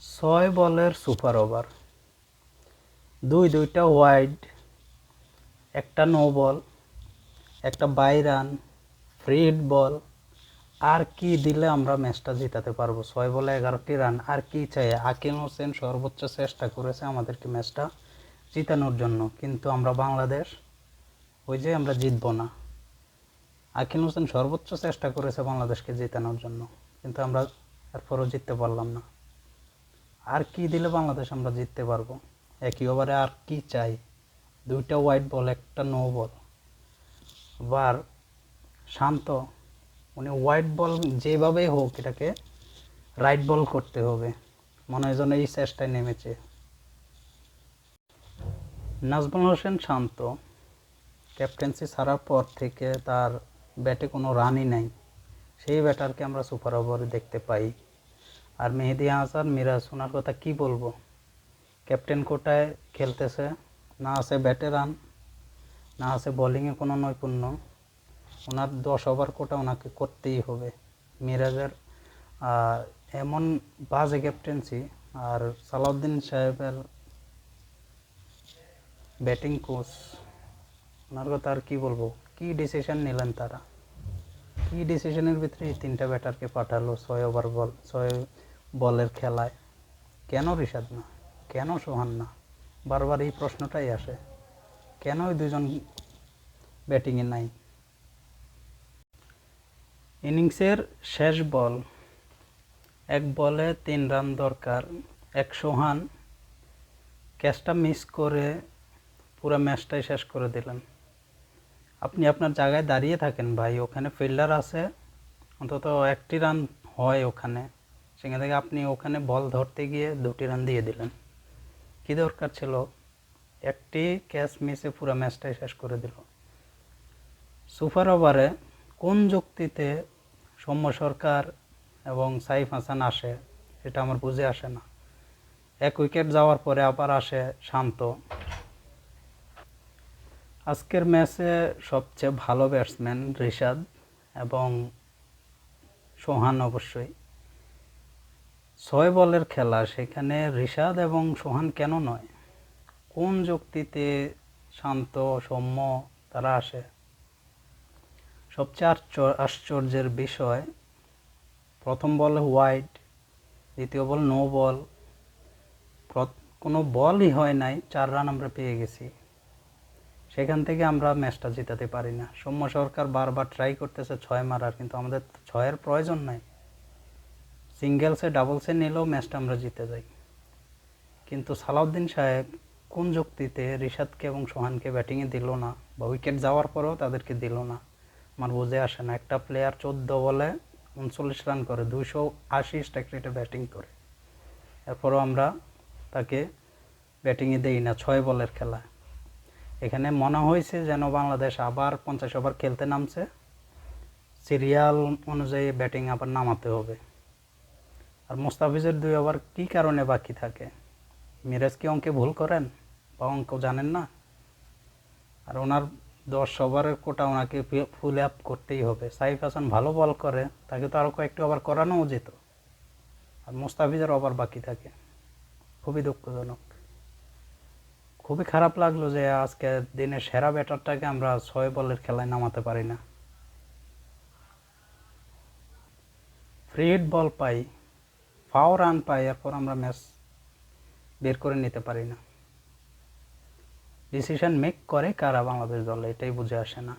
ছয় বলের super over. দুই দুইটা ওয়াইড, একটা নো বল, একটা bye run, free hit ball. আর কি দিলে আমরা ম্যাচটা জিতাতে পারব? ছয় বলে এগারোটি রান। আর কি চাই? আকিম হোসেন সর্বোচ্চ চেষ্টা করেছে আমাদেরকে ম্যাচটা জিতানোর জন্য। কিন্তু আমরা বাংলাদেশ, ওই যে আমরা জিতবো না। আকিম হোসেন সর্বোচ্চ চেষ্টা করেছে বাংলাদেশকে জেতানোর জন্য। কিন্তু আমরা এরপরও জিততে পারলাম না। আর কি দিলে বাংলাদেশ আমরা জিততে পারব? একই ওভারে আর কি চাই? দুইটা হোয়াইট বল একটা নো বল আবার শান্ত উনি হোয়াইট বল যেভাবেই হোক এটাকে রাইট বল করতে হবে। মনে হয় যেন এই চেষ্টায় নেমেছে। নাজমুল হোসেন শান্ত ক্যাপ্টেন্সি ছাড়ার পর থেকে তার ব্যাটে কোনো রানই নাই। সেই ব্যাটারকে আমরা সুপার ওভারে দেখতে পাই। আর মেহেদি হাসান মিরাজ ওনার কথা কি বলব? ক্যাপ্টেন কোটায় খেলতেছে, না আছে ব্যাটে রান না আছে বোলিংয়ে কোনো নৈপুণ্য। ওনার দশ ওভার কোটা ওনাকে করতেই হবে। মিরাজের এমন বাজে ক্যাপ্টেন্সি আর সালাউদ্দিন সাহেবের ব্যাটিং কোচ ওনার কথা আর কি বলব? কি ডিসিশন নিলেন তারা? কি ডিসিশনের ভিতরে এই তিনটা ব্যাটারকে পাঠালো? ছয় ওভার বল ছয় বলের খেলায়। কেন রিশাদ না? কেন সোহান না? বারবার এই প্রশ্নটাই আসে। কেন ওই দুজন ব্যাটিংয়ে নাই? ইনিংসের শেষ বল। এক বলে তিন রান দরকার। এক সোহান ক্যাচটা মিস করে পুরো ম্যাচটাই শেষ করে দিলেন। আপনি আপনার জায়গায় দাঁড়িয়ে থাকেন ভাই। ওখানে ফিল্ডার আছে। অন্তত একটি রান হয় ওখানে। সেখান থেকে আপনি ওখানে বল ধরতে গিয়ে দুটি রান দিয়ে দিলেন। কী দরকার ছিল? একটি ক্যাচ মিসে পুরো ম্যাচটাই শেষ করে দিল। সুপার ওভারে কোন যুক্তিতে সৌম্য সরকার এবং সাইফ হাসান আসে সেটা আমার বুঝে আসে না। এক উইকেট যাওয়ার পরে আবার আসে শান্ত। আজকের ম্যাচে সবচেয়ে ভালো ব্যাটসম্যান রিশাদ এবং সোহান অবশ্যই। ছয় বলের খেলা, সেখানে রিশাদ এবং সোহান কেন নয়? কোন যুক্তিতে শান্ত, সৌম্য তারা আসে? সবচেয়ে আশ্চর্য- আশ্চর্যের বিষয়, প্রথম বল হোয়াইট দ্বিতীয় বল নো বল। কোনো বলই হয় নাই, চার রান আমরা পেয়ে গেছি। সেখান থেকে আমরা ম্যাচটা জিতাতে পারি না। সৌম্য সরকার বারবার ট্রাই করতেছে, ছয় মারার, কিন্তু আমাদের ছয়ের প্রয়োজন নাই। সিঙ্গেলসে ডাবলসে নিলেও ম্যাচটা আমরা জিতে যাই। কিন্তু সালাউদ্দিন সাহেব কোন যুক্তিতে রিশাদকে এবং সোহানকে ব্যাটিংয়ে দিল না বা উইকেট যাওয়ার পরেও তাদেরকে দিল না? আমার বুঝে আসে না। একটা প্লেয়ার চোদ্দ বলে উনচল্লিশ রান করে দুশো আশি স্ট্রাইক রেটে ব্যাটিং করে। এরপরও আমরা তাকে ব্যাটিংয়ে দেই না, ছয় বলের খেলা এখানে মনে হয়েছে যেন বাংলাদেশ আবার পঞ্চাশ ওভার খেলতে নামছে। সিরিয়াল অনুযায়ী ব্যাটিং আবার নামাতে হবে। আর মোস্তাফিজের দুই ওভার কী কারণে বাকি থাকে? মিরাজ কি অঙ্কে ভুল করেন বা অঙ্ক জানেন না? আর ওনার দশ ওভারের কোটা ওনাকে ফুল আপ করতেই হবে। সাইফ হাসান ভালো বল করে, তাকে তো আরও কয়েকটি ওভার করানোও যেত। আর মোস্তাফিজের ওভার বাকি থাকে। খুবই দুঃখজনক। খুবই খারাপ লাগল যে আজকে দিনের সেরা ব্যাটারটাকে আমরা ছয় বলের খেলায় নামাতে পারি না। ফ্রি হিট বল পাই। ফাও রান পাই, এরপর আমরা ম্যাচ বের করে নিতে পারি না। ডিসিশন মেক করে কারা বাংলাদেশ দল, এটাই বুঝে আসে না।